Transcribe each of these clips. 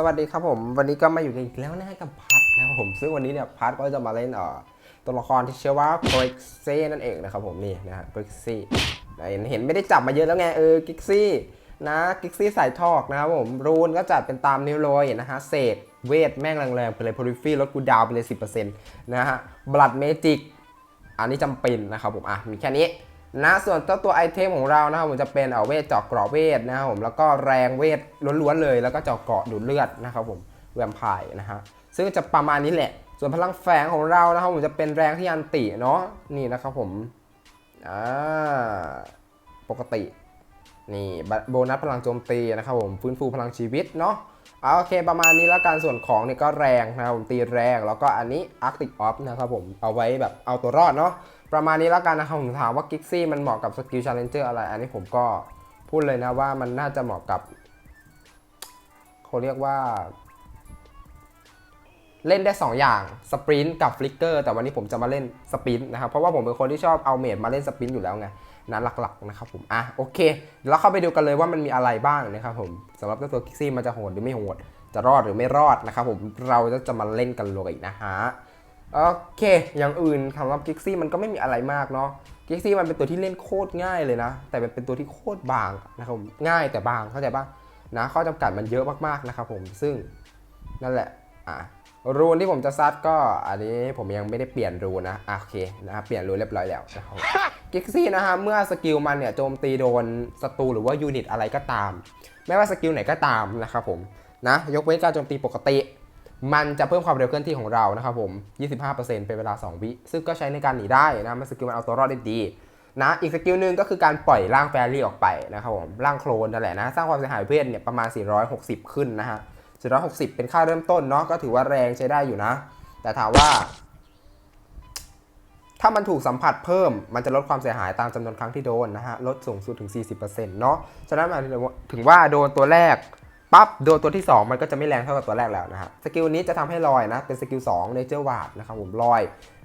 สวัสดีครับผม วันนี้ก็มาอยู่กันอีกแล้วนะกับพัทนะครับผมซึ่งวันนี้เนี่ยพัทก็จะมาเล่นเอ่อตัวละครที่ชื่อว่าโกริกซี่นั่นเองนะครับผมนี่นะฮะโกริกซี่เห็นเห็นไม่ได้จับมาเยอะแล้วไงเออกิกซี่นะกิกซี่สายทอกนะครับผมรูนก็จัดเป็นตามนิ้วโรยนะฮะเศษเวทแม่งแรงๆไปเลยโพลิฟี่ลดกูดาวไปเลย 10%นะฮะบลัดเมจิกอันนี้จำเป็นนะครับผมอะมีแค่นี้ นะส่วนเจ้าตัวไอเทมของเรานะครับผมจะเป็นเอาเวทเจาะเกราะเวทนะครับผมแล้วก็แรงเวทล้วนๆเลย แล้วก็เจาะเกราะดูดเลือดนะครับผมแวมไพร์นะฮะซึ่งจะประมาณนี้แหละ ส่วนพลังแฝงของเรานะครับผมจะเป็นแรงที่อันติเนาะนี่นะครับผมอ่าปกตินี่โบนัสพลังโจมตีนะครับผมฟื้นฟูพลังชีวิตเนาะเอาโอเคประมาณนี้แล้วการส่วนของนี่ก็แรงนะครับผมตีแรงแล้วก็อันนี้ Arctic Off นะครับผมเอาไว้แบบเอาตัวรอดเนาะ ประมาณนี้แล้วกันนะครับผมถามว่ากิกซี่มันเหมาะกับสกิลชาเลนเจอร์อะไร อันนี้ผมก็พูดเลยนะว่ามันน่าจะเหมาะกับเขาเรียกว่า เล่นได้ 2 อย่างสปรินต์กับฟลิกเกอร์แต่วันนี้ผมจะมาเล่นสปรินต์นะครับ เพราะว่าผมเป็นคนที่ชอบเอาเมดมาเล่นสปรินต์อยู่แล้วไงนั้นหลักๆนะครับผมอะโอเคเดี๋ยวเราเข้าไปดูกันเลยว่ามันมีอะไรบ้างนะครับผมสำหรับตัวกิกซี่มันจะโหดหรือไม่โหดจะรอดหรือไม่รอดนะครับผมเราจะจะมาเล่นกันเลยนะฮะ โอเค อย่างอื่นสำหรับกิกซี่มันก็ไม่มีอะไรมากเนาะกิกซี่มันเป็นตัวที่เล่นโคตรง่ายเลยนะ แต่มันเป็นตัวที่โคตรบางนะครับผมง่ายแต่บางเข้าใจปะนะข้อจำกัดมันเยอะมากๆนะครับผมซึ่งนั่นแหละอะรูนที่ผมจะซัดก็อันนี้ผมยังไม่ได้เปลี่ยนรูนนะโอเคนะครับเปลี่ยนรูนเรียบร้อยแล้วนะครับกิกซี่นะฮะเมื่อสกิลมันเนี่ยโจมตีโดนศัตรูหรือว่ายูนิตอะไรก็ตาม ไม่ว่าสกิลไหนก็ตามนะครับผมนะยกเว้นการโจมตีปกติ มันจะเพิ่มความเร็วเคลื่อนที่ของเรานะครับผม 25%เป็นเวลา 2 วิ ซึ่งก็ใช้ในการหนีได้นะ มันสกิลมันเอาตัวรอดได้ดีนะ อีกสกิลหนึ่งก็คือการปล่อยร่างแฟรี่ออกไปนะครับผม ร่างโคลนนั่นแหละนะ สร้างความเสียหายเพื่อนเนี่ยประมาณ 460 ขึ้นนะฮะ 460 เป็นค่าเริ่มต้นเนาะ ก็ถือว่าแรงใช้ได้อยู่นะ แต่ถามว่า ถ้ามันถูกสัมผัสเพิ่ม มันจะลดความเสียหายตามจำนวนครั้งที่โดนนะฮะ ลดสูงสุดถึง 40%เนาะ ฉะนั้นหมายถึงว่าโดนตัวแรก ปั๊บโดนตัวที่ 2 มันก็จะไม่แรงเท่ากับตัวแรกแล้วนะฮะสกิลนี้จะทำให้ลอยนะ เป็นสกิล2 Nature Ward นะครับผมลอย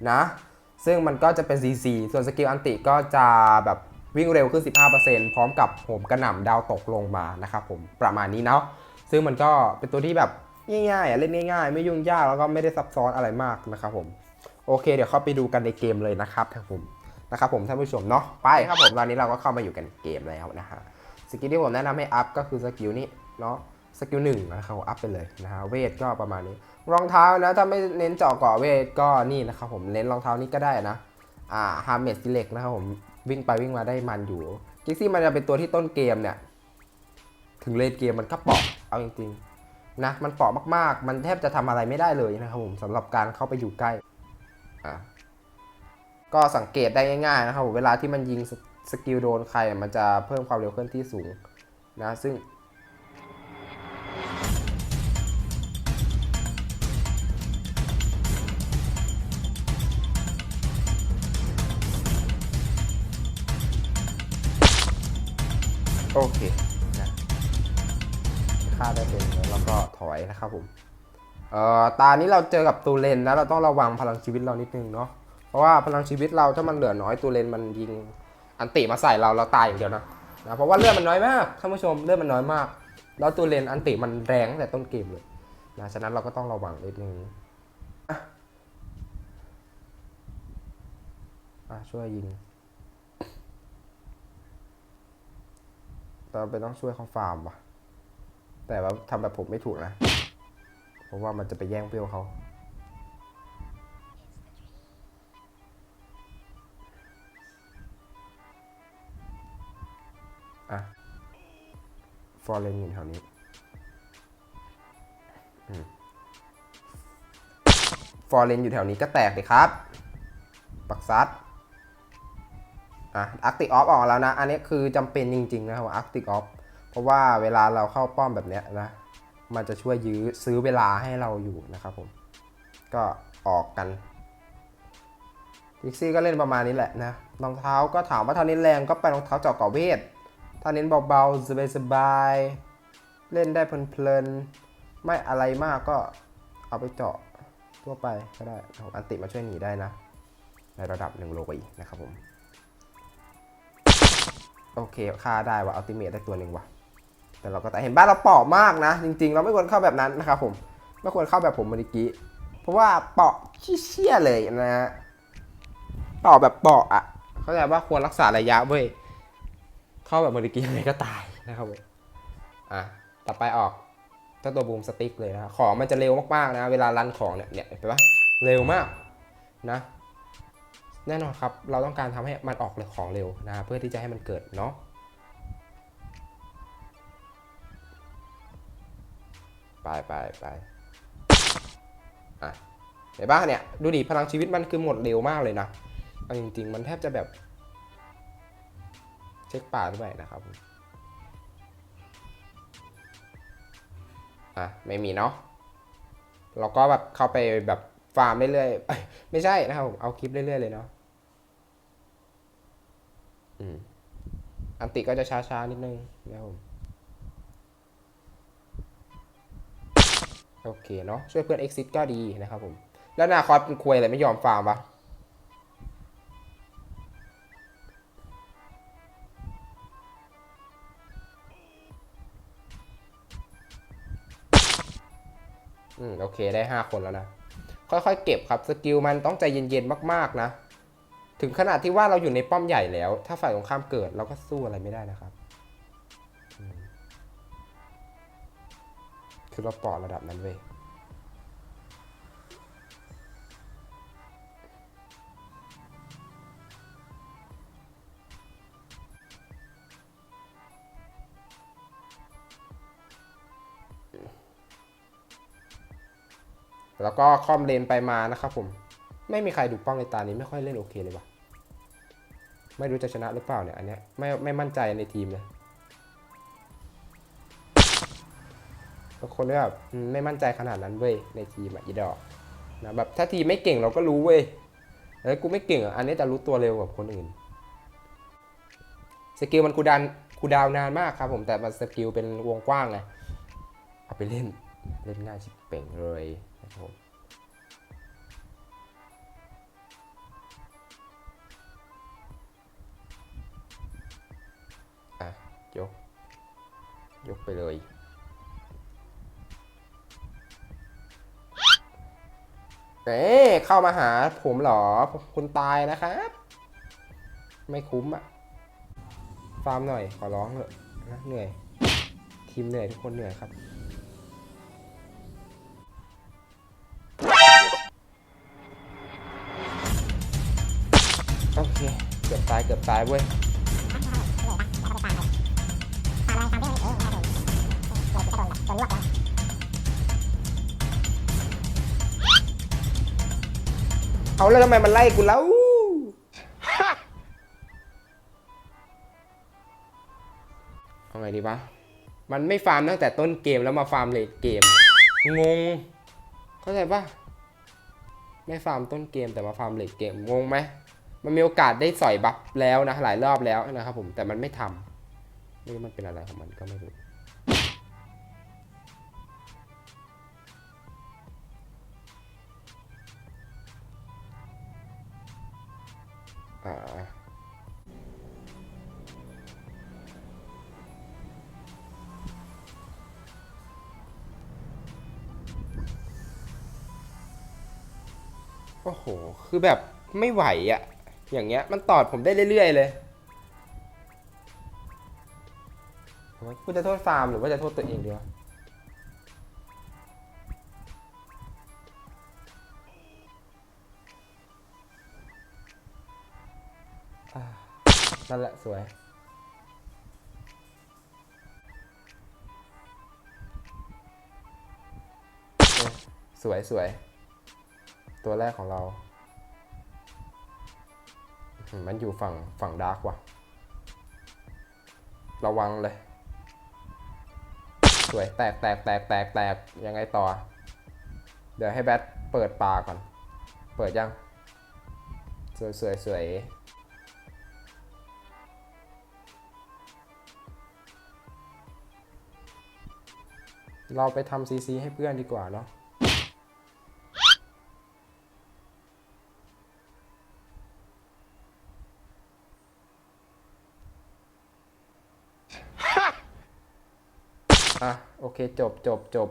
นะ ซึ่งมันก็จะเป็น CC ส่วนสกิลอันติก็จะแบบวิ่งเร็วขึ้น 15%พร้อมกับโหมกระหน่ำดาวตกลงมานะครับผมประมาณนี้เนาะซึ่งมันก็เป็นตัวที่แบบง่ายๆเล่นง่ายๆ ไม่ยุ่งยากแล้วก็ไม่ได้ซับซ้อนอะไรมากนะครับผมโอเค เดี๋ยวเข้าไปดูกันในเกมเลยนะครับท่านผมนะครับผมท่านผู้ชมเนาะไปครับผมตอนนี้เราก็เข้ามาอยู่กันเกมแล้วนะฮะสกิลที่ผมแนะนำให้อัพก็คือสกิลนี้เนาะ สกิลหนึ่งนะครับอัพไปเลยนะฮะเวทก็ประมาณนี้ รองเท้านะถ้าไม่เน้นเจาะเกาะเวทก็นี่นะครับผมเน้นรองเท้านี้ก็ได้นะอ่าฮาร์เมสซิเล็กนะครับผมวิ่งไปวิ่งมาได้มันอยู่กิกซี่มันจะเป็นตัวที่ต้นเกมเนี่ยถึงเลนเกมมันก็เปาะเอาจริงๆนะมันเปาะมากๆ มันแทบจะทำอะไรไม่ได้เลยนะครับผมสำหรับการเข้าไปอยู่ใกล้อะก็สังเกตได้ง่ายๆนะครับผมเวลาที่มันยิงสสกิลโดนใครมันจะเพิ่มความเร็วเคลื่อนที่สูงนะซึ่ง โอเคนะฆ่าได้เป็นแล้วก็ถอยนะครับผมเอ่อตานี้เราเจอกับตูเลนนะเราต้องระวังพลังชีวิตเรานิดนึงเนาะเพราะว่าพลังชีวิตเราถ้ามันเหลือน้อยตูเลนมันยิงอันติมาใส่เราเราตายอย่างเดียวนะนะเพราะว่าเลือดมันน้อยมากท่านผู้ชมเลือดมันน้อยมากแล้วตูเลนอันติมันแรงตั้งแต่ต้นเกมเลยนะฉะนั้นเราก็ต้องระวังนิดนึงอะอะช่วยยิง เราไปต้องช่วยเขาฟาร์มว่ะ แต่ว่าทำแบบผมไม่ถูกนะ เพราะว่ามันจะไปแย่งเปรี้ยวเขาอะฟอร์เรนอยู่แถวนี้ฟอร์เรนอยู่แถวนี้ก็แตกเลยครับ ปักซัด อะอาร์ติออฟออกแล้วนะ อันนี้คือจำเป็นจริง ๆ นะครับอาร์ติออฟเพราะว่าเวลาเราเข้าป้อมแบบเนี้ยนะ มันจะช่วยยื้อซื้อเวลาให้เราอยู่นะครับผม ก็ออกกันพิกซี่ก็เล่นประมาณนี้แหละนะรองเท้าก็ถามว่าถ้าเน้แรงก็ไปรองเท้าเจาะกาะเวทถ้าเน้นเบาๆสบายๆเล่นได้เพลินๆไม่อะไรมากก็เอาไปเจาะทั่วไปก็ได้นะครับอันติมาช่วยหนีได้นะ ในระดับหนึ่งโลกอีกนะครับผม โอเคฆ่าได้ว่ะอัลติเมทได้ตัวหนึ่งว่ะ แต่เราก็แต่เห็นบ้านเราเปาะมากนะ จริง ๆ เราไม่ควรเข้าแบบนั้นนะครับผม ไม่ควรเข้าแบบผมเมื่อกี้ เพราะว่าเปาะชี้เชี่ยเลยนะฮะเปาะแบบเปาะอะ เข้าใจว่าควรรักษาระยะเว้ย เข้าแบบเมื่อกี้ยังไงก็ตายนะครับผม อะ ต่อไปออกเจ้าตัวบูมสติ๊กเลยนะ ของมันจะเร็วมากๆนะ เวลารันของเนี่ย เนี่ยเห็นปะเร็วมากนะ แน่นอนครับ เราต้องการทำให้มันออกเลยของเร็วนะเพื่อที่จะให้มันเกิดเนาะไปไปไปอะเห็นปะเนี่ยดูดิพลังชีวิตมันคือหมดเร็วมากเลยนะเอาจริง ๆ มันแทบจะแบบ เช็คป่าด้วยนะครับอะไม่มีเนาะเราก็แบบเข้าไปแบบฟาร์มเรื่อยๆเอ้ย ไม่ใช่นะครับผมเอาคลิปเรื่อยๆเลยเนาะอืมอันติก็จะช้าๆนิดนึงนะครับผมโอเคเนาะช่วยเพื่อน exit ก็ดีนะครับผม แล้วนาคอสเป็นควยอะไรไม่ยอมฟาร์มปะอืม โอเคได้5คนแล้วนะ ค่อยๆ เก็บครับสกิลมันต้องใจเย็นๆมากๆนะ ถึงขนาดที่ว่าเราอยู่ในป้อมใหญ่แล้ว ถ้าฝ่ายตรงข้ามเกิดเราก็สู้อะไรไม่ได้นะครับคือเราปอดระดับนั้นเว้ย แล้วก็คอมเลนไปมานะครับผม ไม่มีใครดูป้องในตานี้ไม่ค่อยเล่นโอเคเลยว่ะ ไม่รู้จะชนะหรือเปล่าเนี่ยอันเนี้ยไม่ไม่มั่นใจในทีมเลยบางคนก็แบบไม่มั่นใจขนาดนั้นเว้ยในทีมอะอีดอกนะแบบถ้าทีมไม่เก่งเราก็รู้เว้ยเฮ้ยกูไม่เก่งอะอันนี้จะรู้ตัวเร็วกว่าคนอื่นสกิลมันคูดาน์คูดาวนานมากครับผมแต่มันสกิลเป็นวงกว้างไงเอาไปเล่นเล่นง่ายชิบเป่งเลย ผมอะยก ยกไปเลย เอ๊เข้ามาหาผมเหรอ คุณตายนะครับ ไม่คุ้มอะฟาร์มหน่อย ขอร้องเถอะนะเหนื่อย ทีมเหนื่อยทุกคนเหนื่อยครับ เกือบตายเกือบตายเว้ยเอาแล้วทำไมมันไล่กูแล้วเอาไงดีวะ มันไม่ฟาร์มตั้งแต่ต้นเกมแล้วมาฟาร์มเลทเกม งง เข้าใจปะไม่ฟาร์มต้นเกมแต่มาฟาร์มเลทเกม งงไหม มันมีโอกาสได้สอยบัฟแล้วนะหลายรอบแล้วนะครับผมแต่มันไม่ทำไม่รู้มันเป็นอะไรของมันก็ไม่รู้โอ้โห คือแบบไม่ไหวอะ อย่างเงี้ยมันตอดผมได้เรื่อยๆเลยโอ้ยกูจะโทษฟาร์มหรือว่าจะโทษตัวเองดีวะนั่นแหละสวยสวยสวย ตัวแรกของเรา มันอยู่ฝั่งฝั่งดาร์กว่ะ ระวังเลย สวย แตกแตกแตกแตกแตกยังไงต่อ เดี๋ยวให้แบทเปิดปากก่อน เปิดยัง สวยสวยสวยเราไปทำซีซีให้เพื่อนดีกว่าเนาะ อะ โอเค จบจบจบ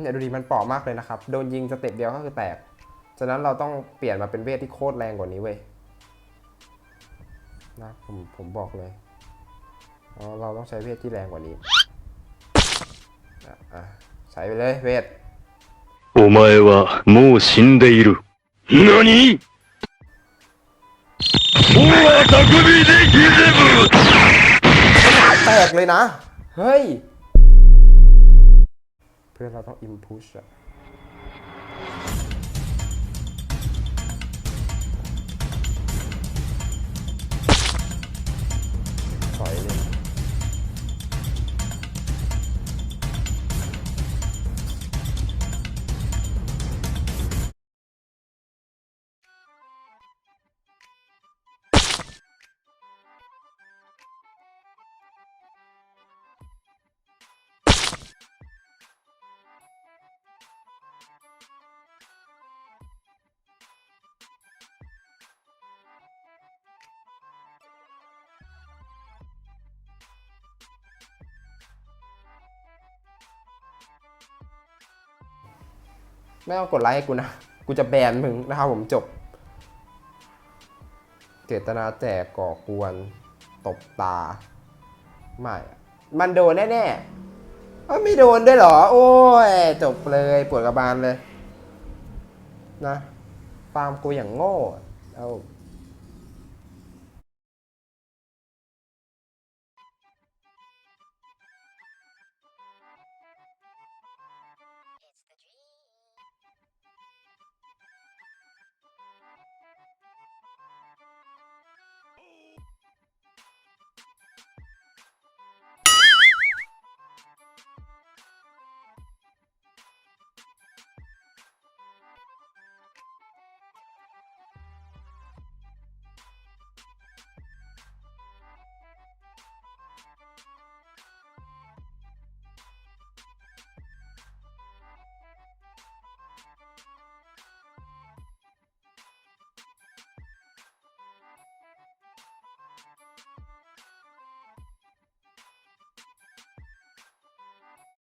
เนี่ยดูดิมันเปราะมากเลยนะครับ โดนยิงสเต็ปเดียวก็คือแตก ฉะนั้นเราต้องเปลี่ยนมาเป็นเวทที่โคตรแรงกว่านี้เว้ยนะผมผมบอกเลยเราต้องใช้เวทที่แรงกว่านี้ใช้ไปเลยเวทโอ้ไม่ว่ามูชินเดอิรุนานิโอ้ตะกุบีเดกิเดบุแตกเลยนะ เฮ้ย เพื่อนเราต้องอิมพุชอะ ถอย ไม่ต้องกดไลค์ให้กูนะ กูจะแบนมึงนะครับผมจบ เจตนาแจกก่อกวน ตบตา ไม่ มันโดนแน่ๆเอ้ยไม่โดนด้วยเหรอ โอ้ย จบเลยปวดกระบาลเลย นะฟาร์มกูอย่างโง่ เอา